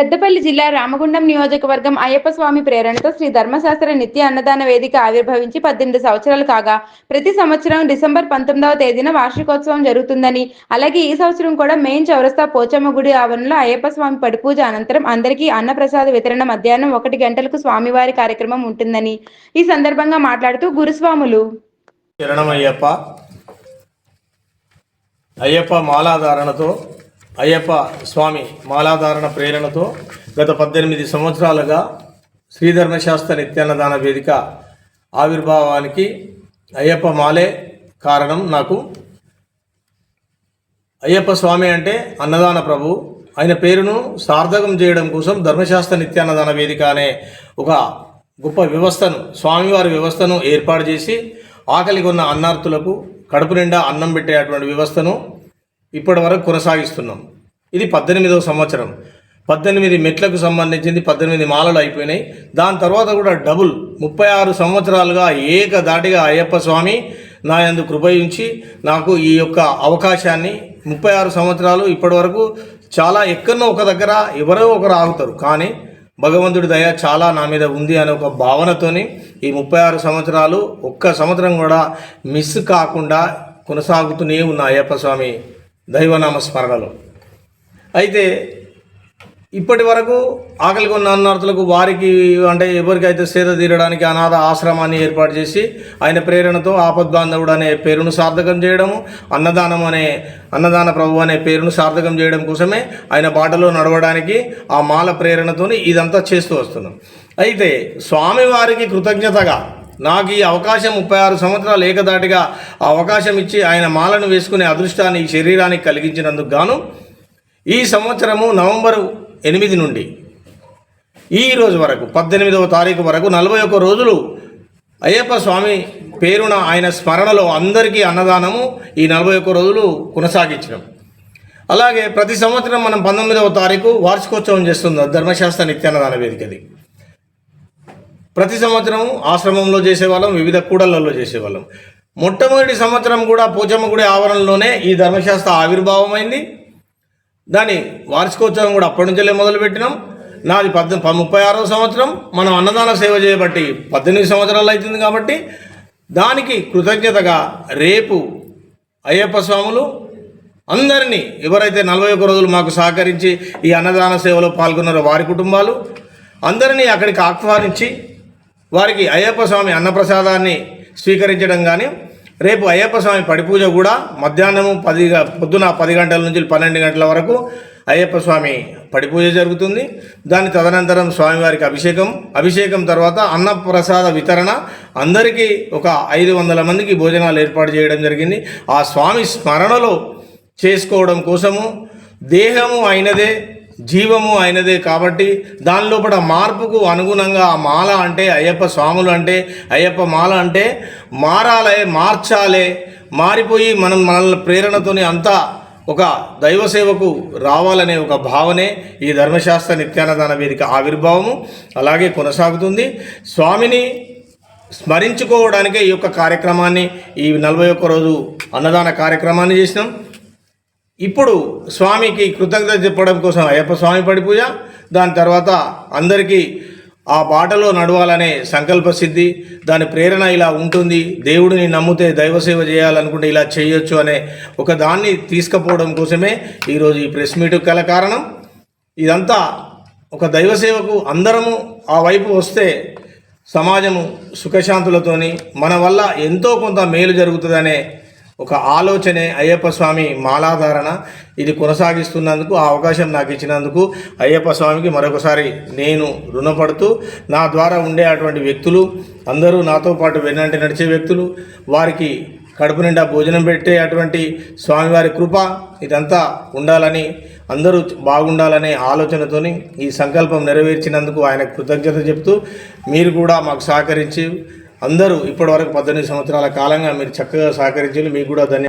పెద్దపల్లి జిల్లా రామగుండం నియోజకవర్గం అయ్యప్ప స్వామి ప్రేరణతో శ్రీ ధర్మశాస్త్ర నిత్య అన్నదాన వేదిక ఆవిర్భవించి పద్దెనిమిది సంవత్సరాలు కాగా ప్రతి సంవత్సరం డిసెంబర్ పంతొమ్మిదవ తేదీన వార్షికోత్సవం జరుగుతుందని అలాగే ఈ సంవత్సరం కూడా మెయిన్ చౌరస్తా పోచమ్మ గుడి ఆవరణలో అయ్యప్ప స్వామి పడిపూజ అనంతరం అందరికీ అన్నప్రసాద వితరణ మధ్యాహ్నం ఒకటి గంటలకు స్వామివారి కార్యక్రమం ఉంటుందని ఈ సందర్భంగా మాట్లాడుతూ గురుస్వాములు. అయ్యప్ప మాలాధారణతో అయ్యప్ప స్వామి మాలాధారణ ప్రేరణతో గత పద్దెనిమిది సంవత్సరాలుగా శ్రీధర్మశాస్త్ర నిత్యాన్నదాన వేదిక ఆవిర్భావానికి అయ్యప్ప మాలే కారణం నాకు. అయ్యప్ప స్వామి అంటే అన్నదాన ప్రభు. ఆయన పేరును సార్థకం చేయడం కోసం ధర్మశాస్త్ర నిత్యాన్నదాన వేదిక అనే ఒక గొప్ప వ్యవస్థను స్వామివారి వ్యవస్థను ఏర్పాటు చేసి ఆకలి కొన్న అన్నార్థులకు కడుపు నిండా అన్నం పెట్టే అటువంటి వ్యవస్థను ఇప్పటి వరకు కొనసాగిస్తున్నాం. ఇది పద్దెనిమిదవ సంవత్సరం. పద్దెనిమిది మెట్లకు సంబంధించింది పద్దెనిమిది మాలలు అయిపోయినాయి. దాని తర్వాత కూడా డబుల్ ముప్పై ఆరు సంవత్సరాలుగా ఏకదాటిగా అయ్యప్ప స్వామి నా యందు కృపయించి నాకు ఈ యొక్క అవకాశాన్ని ముప్పై ఆరు సంవత్సరాలు ఇప్పటి వరకు చాలా ఎక్కడో ఒక దగ్గర ఎవరో ఒకరు ఆగుతారు. కానీ భగవంతుడి దయ చాలా నా మీద ఉంది అనే ఒక భావనతోని ఈ ముప్పై ఆరు సంవత్సరాలు ఒక్క సంవత్సరం కూడా మిస్ కాకుండా కొనసాగుతూనే ఉన్న అయ్యప్ప స్వామి. దైవనామ స్మరణలో. అయితే ఇప్పటి వరకు ఆకలి కొన్న అన్నార్థులకు వారికి అంటే ఎవరికైతే సేద తీరడానికి అనాథ ఆశ్రమాన్ని ఏర్పాటు చేసి ఆయన ప్రేరణతో ఆపద్బాంధవుడు అనే పేరును సార్థకం చేయడము అన్నదానం అనే అన్నదాన ప్రభు అనే పేరును సార్థకం చేయడం కోసమే ఆయన బాటలో నడవడానికి ఆ మాల ప్రేరణతోని ఇదంతా చేస్తూ వస్తున్నాం. అయితే స్వామివారికి కృతజ్ఞతగా నాకు ఈ అవకాశం ముప్పై ఆరు సంవత్సరాలు ఏకదాటిగా ఆ అవకాశం ఇచ్చి ఆయన మాలను వేసుకునే అదృష్టాన్ని ఈ శరీరానికి కలిగించినందుకు గాను ఈ సంవత్సరము నవంబరు ఎనిమిది నుండి ఈ రోజు వరకు పద్దెనిమిదవ తారీఖు వరకు నలభై ఒక్క రోజులు అయ్యప్ప స్వామి పేరున ఆయన స్మరణలో అందరికీ అన్నదానము ఈ నలభై ఒక్క రోజులు కొనసాగించడం. అలాగే ప్రతి సంవత్సరం మనం పంతొమ్మిదవ తారీఖు వార్షికోత్సవం చేస్తుంది ధర్మశాస్త్ర నిత్యాన్నదాన వేదికది. ప్రతి సంవత్సరం ఆశ్రమంలో చేసేవాళ్ళం వివిధ కూడళ్ళలో చేసేవాళ్ళం. మొట్టమొదటి సంవత్సరం కూడా పోచమ్మ గుడి ఆవరణలోనే ఈ ధర్మశాస్త్ర ఆవిర్భావమైంది. దాని వార్షికోత్సవం కూడా అప్పటి నుంచే మొదలుపెట్టినాం. నాది పద్ ముప్పై ఆరో సంవత్సరం. మనం అన్నదాన సేవ చేయబట్టి పద్దెనిమిది సంవత్సరాలు అవుతుంది కాబట్టి దానికి కృతజ్ఞతగా రేపు అయ్యప్ప స్వాములు అందరినీ ఎవరైతే నలభై ఒక్క రోజులు మాకు సహకరించి ఈ అన్నదాన సేవలో పాల్గొన్నారో వారి కుటుంబాలు అందరినీ అక్కడికి ఆహ్వానించి వారికి అయ్యప్ప స్వామి అన్నప్రసాదాన్ని స్వీకరించడం కానీ రేపు అయ్యప్ప స్వామి పడిపూజ కూడా మధ్యాహ్నము పది పొద్దున పది గంటల నుంచి పన్నెండు గంటల వరకు అయ్యప్ప స్వామి పడిపూజ జరుగుతుంది. దాని తదనంతరం స్వామివారికి అభిషేకం. అభిషేకం తర్వాత అన్నప్రసాద వితరణ. అందరికీ ఒక ఐదు వందల మందికి భోజనాలు ఏర్పాటు చేయడం జరిగింది. ఆ స్వామి స్మరణలో చేసుకోవడం కోసము దేహము అయినదే జీవము అయినదే కాబట్టి దాని లోపల మార్పుకు అనుగుణంగా ఆ మాల అంటే అయ్యప్ప స్వాములు అంటే అయ్యప్ప మాల అంటే మారాలే మార్చాలే. మారిపోయి మనం మనల్ని ప్రేరణతోని అంతా ఒక దైవ సేవకు రావాలనే ఒక భావనే ఈ ధర్మశాస్త్ర నిత్యాన్నదాన వేదిక ఆవిర్భావము. అలాగే కొనసాగుతుంది. స్వామిని స్మరించుకోవడానికే ఈ యొక్క కార్యక్రమాన్ని ఈ నలభై ఒక్క రోజు అన్నదాన కార్యక్రమాన్ని చేసినాం. ఇప్పుడు స్వామికి కృతజ్ఞత చెప్పడం కోసం అయ్యప్ప స్వామి పడి పూజ దాని తర్వాత అందరికీ ఆ బాటలో నడవాలనే సంకల్ప సిద్ధి దాని ప్రేరణ ఇలా ఉంటుంది. దేవుడిని నమ్మితే దైవ సేవ చేయాలనుకుంటే ఇలా చేయొచ్చు అనే ఒక దాన్ని తీసుకుపోవడం కోసమే ఈరోజు ఈ ప్రెస్ మీట్ కల కారణం. ఇదంతా ఒక దైవ సేవకు అందరము ఆ వైపు వస్తే సమాజము సుఖశాంతులతోని మన వల్ల ఎంతో కొంత మేలు జరుగుతుందనే ఒక ఆలోచనే అయ్యప్ప స్వామి మాలాధారణ. ఇది కొనసాగిస్తున్నందుకు ఆ అవకాశం నాకు ఇచ్చినందుకు అయ్యప్ప స్వామికి మరొకసారి నేను రుణపడుతూ నా ద్వారా ఉండే అటువంటి వ్యక్తులు అందరూ నాతో పాటు వెన్నంటి నడిచే వ్యక్తులు వారికి కడుపు నిండా భోజనం పెట్టే అటువంటి స్వామివారి కృప ఇదంతా ఉండాలని అందరూ బాగుండాలనే ఆలోచనతోని ఈ సంకల్పం నెరవేర్చినందుకు ఆయన కృతజ్ఞత చెప్తూ మీరు కూడా మాకు సహకరించి అందరూ ఇప్పటివరకు పద్దెనిమిది సంవత్సరాల కాలంగా మీరు చక్కగా సహకరించారు మీకు కూడా ధన్యవాదాలు.